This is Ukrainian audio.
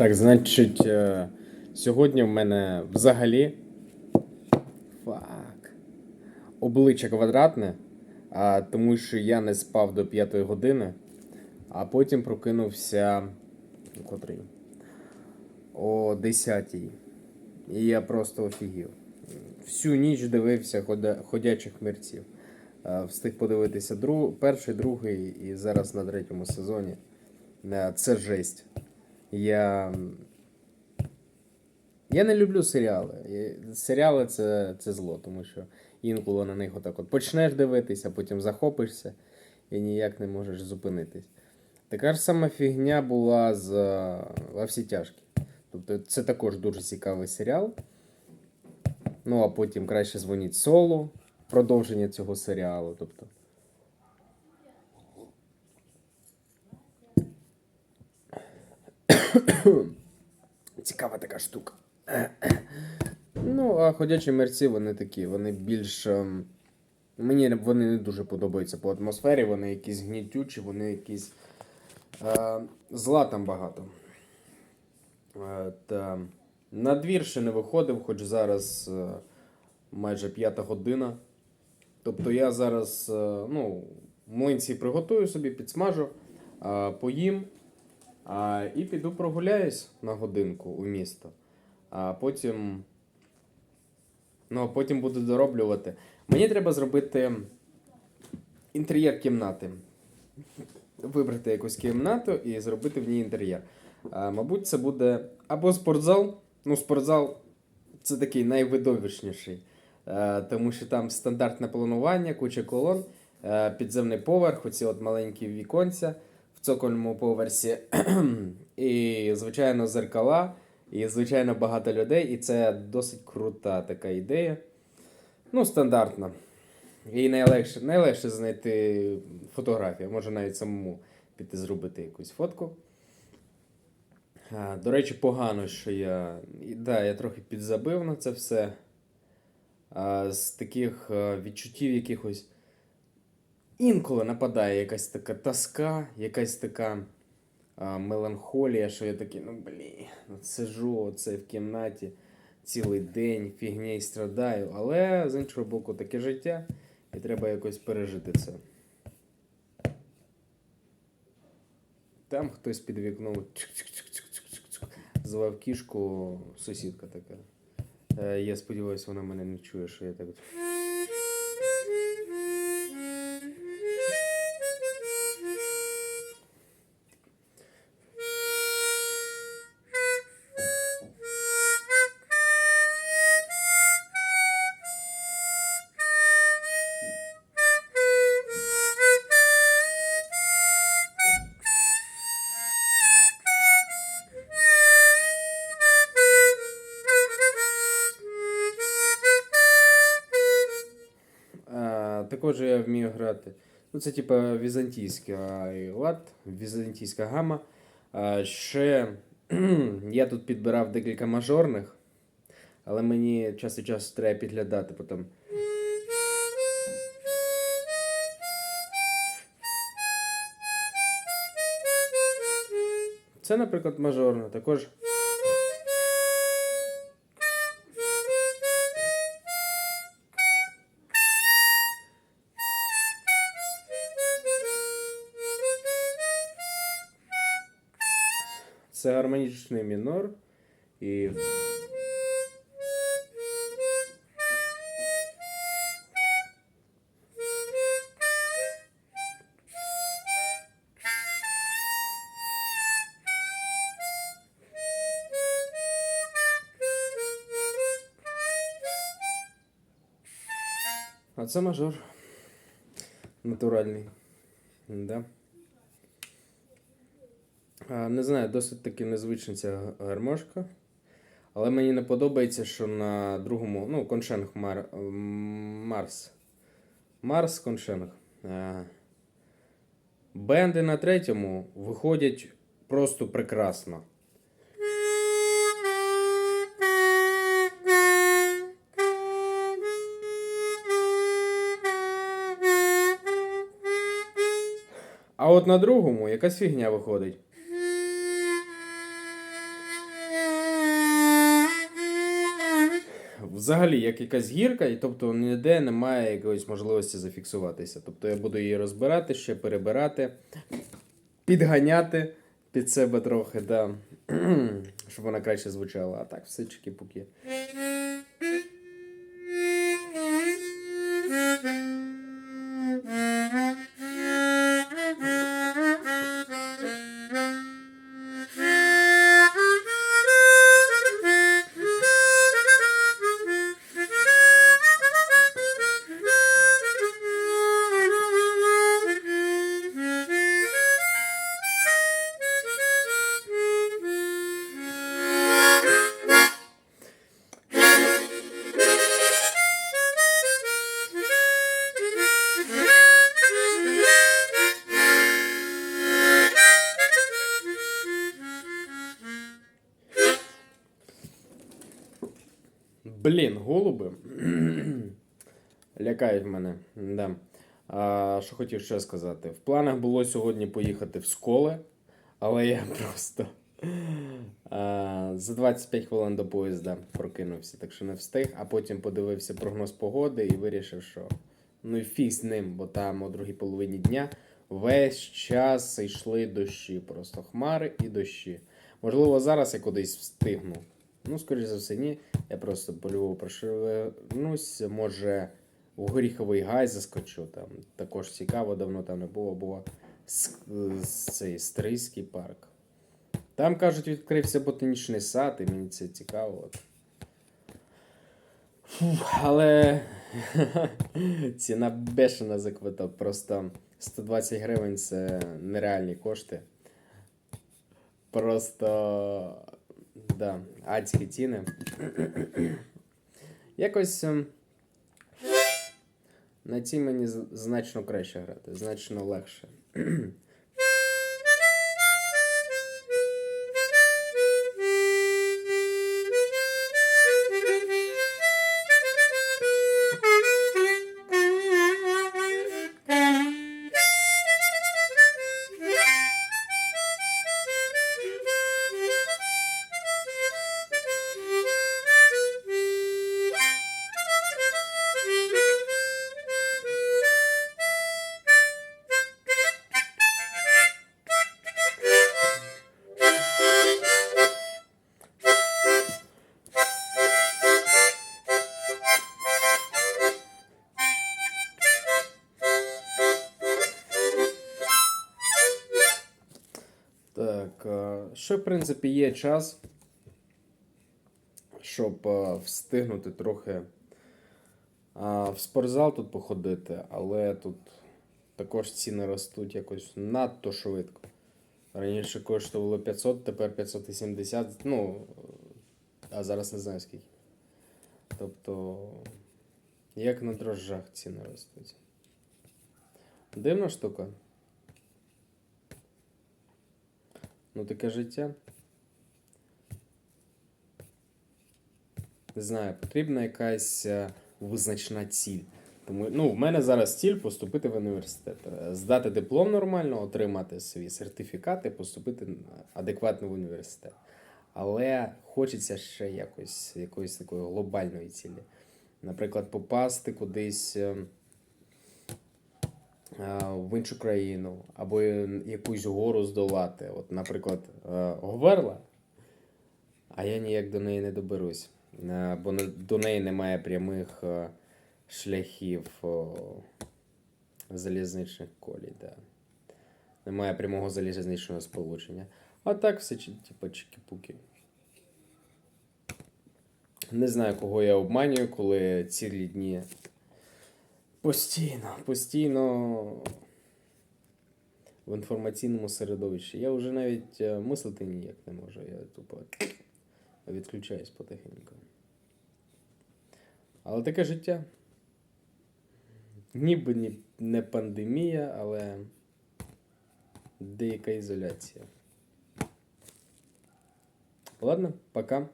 Так, значить, е, сьогодні в мене взагалі фак, обличчя квадратне, тому що я не спав до 5 години, а потім прокинувся о котрій? О 10. І я просто офігів. Всю ніч дивився ходячих мерців. Е, Встиг подивитися друг, перший, другий і зараз на третьому сезоні. Е, Це жесть. Я. Я не люблю серіали. Серіали це, це зло, тому що інколи на них отак от почнеш дивитися, потім захопишся і ніяк не можеш зупинитись. Така ж сама фігня була з е, «Во всі тяжкі. Тобто це також дуже цікавий серіал. Ну, а потім краще дзвоніть солу, продовження цього серіалу. Тобто. Цікава така штука. Ну, а ходячі мерці, вони такі, вони більш. ем, Мені вони не дуже подобаються по атмосфері, вони якісь гнітючі, вони якісь. Е, зла там багато. Е, на двір ще не виходив, хоч зараз е, майже п'ята година. Тобто я зараз е, ну, млинці приготую собі, підсмажу, е, поїм а, і піду прогуляюсь на годинку у місто. А потім. Ну, потім буду дороблювати. Мені треба зробити інтер'єр кімнати. Вибрати якусь кімнату і зробити в ній інтер'єр. А, мабуть, це буде або спортзал. Ну, спортзал це такий найвидовищніший. Е, тому що там стандартне планування, куча колон, е, підземний поверх, оці от маленькі віконця в цокольному поверсі, і, звичайно, зеркала, і, звичайно, багато людей. І це досить крута така ідея. Ну, стандартна. І найлегше, найлегше знайти фотографію, може навіть самому піти зробити якусь фотку. До речі, погано, що я. і, Да, я трохи підзабив на це все. З таких відчуттів якихось. Інколи нападає якась така тоска, якась така а, меланхолія, що я такий, ну блін, ну сижу оце в кімнаті цілий день, фігня і страдаю. Але з іншого боку, таке життя, і треба якось пережити це. Там хтось під вікном звав кішку, сусідка така. Е, Я сподіваюся, вона мене не чує, що я так. Також я вмію грати. Ну, це типа візантійський лад, візантійська гама. А, ще я тут підбирав декілька мажорних, але мені час від часу треба підглядати потім. Це, наприклад, мажорна. Також. Це гармонічний мінор і. А це мажор. Натуральний. Да. Не знаю, досить таки незвична ця гармошка. Але мені не подобається, що на другому, ну, коншенг Мар... Марс. Марс коншенг. Бенди на третьому виходять просто прекрасно. А от на другому якась фігня виходить. Взагалі як якась гірка, і тобто ніде немає якоїсь можливості зафіксуватися. Тобто я буду її розбирати, ще перебирати, підганяти під себе трохи, да. щоб вона краще звучала. А так, все чики-пуки. Блін, голуби. Лякають мене. Да. А, що хотів ще сказати? В планах було сьогодні поїхати в сколи, але я просто а, за 25 хвилин до поїзда прокинувся, так що не встиг, а потім подивився прогноз погоди і вирішив, що ну і фіг з ним, бо там о другій половині дня весь час йшли дощі, просто хмари і дощі. Можливо, зараз я кудись встигну. Ну, скоріш за все, ні. Я просто по Львову прошвернусь, може у Горіховий гай заскочу. Там також цікаво, давно там не було, було цей Стрийський парк. Там, кажуть, відкрився ботанічний сад, і мені це цікаво. От. Фух, але ціна бешена за квиток. Просто 120 гривень це нереальні кошти. Просто да, адські ціни. Якось ем, на цій мені значно краще грати, значно легше. Ще, в принципі, є час, щоб е, встигнути трохи в спортзал тут походити, але тут також ціни ростуть якось надто швидко. Раніше коштувало 500, тепер 570, ну, а зараз не знаю скільки. Тобто, як на дрожжах ціни ростуть. Дивна штука. Ну, таке життя. Не знаю, потрібна якась е, визначна ціль. Тому, ну, в мене зараз ціль поступити в університет, Е, здати диплом нормально, отримати свій сертифікат і поступити адекватно в університет. Але хочеться ще якось, якоїсь такої глобальної цілі. Наприклад, попасти кудись е, е, в іншу країну, або якусь гору здолати. От, наприклад, е, Говерла, а я ніяк до неї не доберусь, Е, бо до неї немає прямих е, шляхів залізничних колій. Да. Немає прямого залізничного сполучення. А так все типу чики-пуки. Не знаю, кого я обманюю, коли цілі дні постійно, постійно в інформаційному середовищі. Я вже навіть е, мислити ніяк не можу. Я тупо відключаюсь потихеньку. Але таке життя. Ніби ні, не пандемія, але деяка ізоляція. Ладно, пока.